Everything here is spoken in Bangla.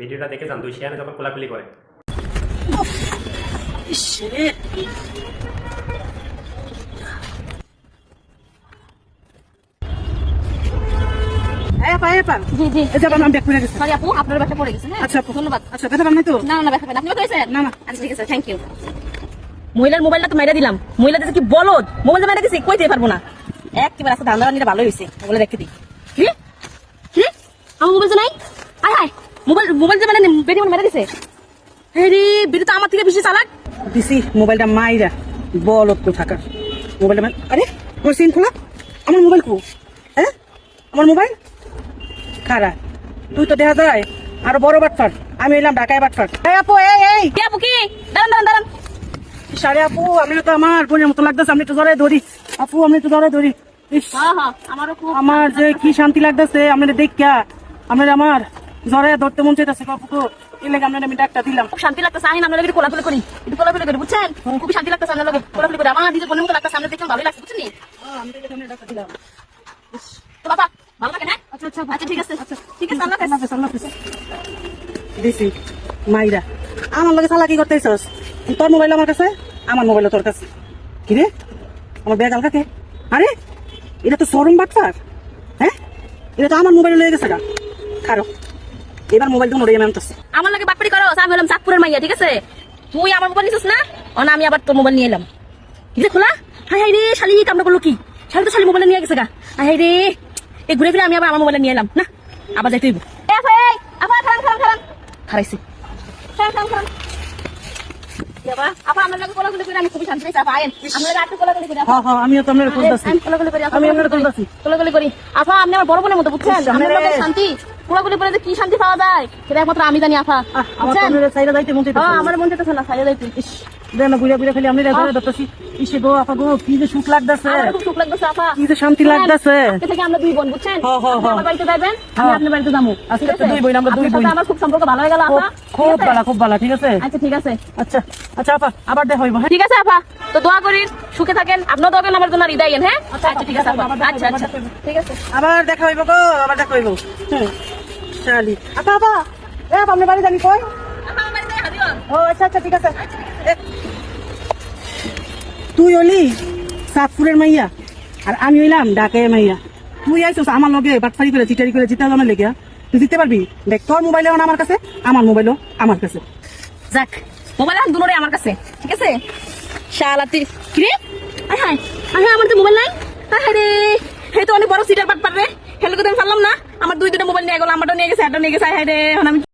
ভিডিওটা দেখে যান দুই শিয়ানে যখন কোলাকুলি করে। আপনার পড়ে গেছে হ্যাঁ? আচ্ছা, ধন্যবাদ। আচ্ছা, ব্যথা পান তো? না না না ব্যথা পাই না। করেছেন? না, না। আচ্ছা ঠিক আছে থ্যাংক ইউ মহিলার মোবাইলটা তো মেরে দিলাম। মহিলা দিছে কি বলদ? মোবাইল মেরে দিছি কই দিতে পারব না। একেবারে আজকে ধান্দা নিলে ভালো হয়েছে বলে রেখে দিই। কি? কি? আমার মোবাইল নাই? মোবাইল মোবাইল যে মানে বেরি মেরে দিছে? হেরি বেরি তো আমার থেকে বেশি চালাক। দিছি মোবাইলটা মাইরা বলত থাকা মোবাইলটা মাই- আরে আমার সিম খোলা। আমার মোবাইল কো? হ্যাঁ? আমার মোবাইল? খারা তুই তো দেখা যায় আরও বড় বাটফাট আমি এলাম ঢাকায় বাটফাট এই আপু এই এই। কে আপু কি? দাঁড়ান দাঁড়ান দাঁড়ান। সারে আপু আমি তো আমার বোনের মতো লাগতেছে আমি একটু জড়াই ধরি। আপু আমি একটু জড়াই ধরি। হ্যাঁ হ্যাঁ আমার যে কি শান্তি লাগতেছে আপনাদের দেখা আপনার আমার জড়াই ধরতে মন চাইতেছে তো এই লেগে আপনার আমি ডাকটা দিলাম। খুব শান্তি লাগতেছে আমি আপনার লগে কোলাকুলি করি। একটু কোলাকুলি করি বুঝছেন? খুব শান্তি লাগতেছে আপনার লগে। কোলাকুলি করি। আমার নিজের বোনের মতো লাগতেছে আপনার দেখে ভালোই লাগছে বুঝছেন তো বাবা ভালো থাকে না? আচ্ছা আচ্ছা আচ্ছা ঠিক আছে। ঠিক আছে আল্লাহ হাফেজ। আল্লাহ হাফেজ। দিছি। মাইরা। আমার লগে চালাকি করতেছস? তোর মোবাইল আমার কাছে? আমার মোবাইল তোর কাছে। কি রে? আমার ব্যাগ আলগা কে আরে এটা তো শোরুম বাটফার হ্যাঁ? এটা তো আমার মোবাইল লয়ে গেছে গা। খারো। এবার মোবাইল তো নড়ে আমি আনতেছি আমার লাগে বাটপাড়ি করো আমি হলাম চাঁদপুরের মাইয়া ঠিক আছে? তুই আমার মোবাইল নিছিস না? ও না আমি আবার তোর মোবাইল নিয়ে এলাম। কি খোলা? হাই হাই রে শালি কামটা করল কি? শালি তো শালি মোবাইল নিয়ে গেছে গা। হাই হাই রে এই ঘুরে ফিরে আমি আবার আমার মোবাইল নিয়ে এলাম। না আবার যাই তুই আবার খারান খারান খারান খারাইছি খারান খারান খারান বাবা আপা আমার লাগে কোলাকুলি করে আমি খুবই শান্তি পাইছি। আপা আয়েন আমরা রাতে কোলাকুলি করি আপা। হ্যাঁ হ্যাঁ আমি তো আপনার আমি করি আপা, আমি আপনি আমার বড় বোনের মতো বুঝছেন? ইস, আপনার শান্তি। কোলাকুলি করে যে কি শান্তি পাওয়া যায়? সেটা একমাত্র আমি জানি আপা আহ, আমার যাইতে মন চাইতেছে আমার মন না যাইতে। ইস দেন বুড়া বুড়া খালি আমি রেজাল্ট ধরতেছি। ইসে গো আপা গো কি যে সুখ লাগতেছে। আমার খুব সুখ লাগতেছে আপা কি যে শান্তি লাগতেছে। আজকে থেকে আমরা দুই বোন বুঝছেন? হ্যাঁ, হ্যাঁ, হ্যাঁ। আমার বাড়িতে যাবেন আমি। আপনার বাড়িতে যাব। আজকে ঠিক তো আছে? দুই বোন, আমরা দুই বোন। আমার খুব সম্পর্ক ভালো হয়ে গেল খুব আপা খুব ভালো খুব ভালো ঠিক আছে? আচ্ছা ঠিক আছে। আচ্ছা আচ্ছা আপা আবার দেখা হইব ঠিক আছে আপা তো দোয়া করি সুখে থাকেন আপনার দোয়া করেন আমার জন্য হৃদয় হ্যাঁ? আচ্ছা আচ্ছা ঠিক আছে আপা আবার দেখা আচ্ছা আচ্ছা আবার দেখা হইবো। ঠিক আছে। আবার দেখা হইব গো আবার দেখা হইব। হুম। শালি আপা আপা এ আপা, আপনার বাড়ি জানি কই? আমার। ও আচ্ছা আচ্ছা ঠিক আছে। তুই হলি সাতপুরের মাইয়া আর আমি হইলাম ডাকে মাইয়া। তুই আইসস আমার লগে বাটফারি করে চিটারি করে জিতা জানার লেগে তুই জিততে পারবি? দেখ তোর মোবাইল এখন আমার কাছে আমার মোবাইলও আমার কাছে। যাক মোবাইল এখন দুটোরে আমার কাছে ঠিক আছে? শালা কি রে আয় হায় আয় হায় আমার তো মোবাইল নাই? আয় হায় রে হে তো অনেক বড় সিটার পাট পাট রে। হেলো তো আমি পারলাম না। আমার দুই দুটো মোবাইল নিয়ে গেল আমারটা নিয়ে গেছে একটা নিয়ে গেছে হাই রে, এখন আমি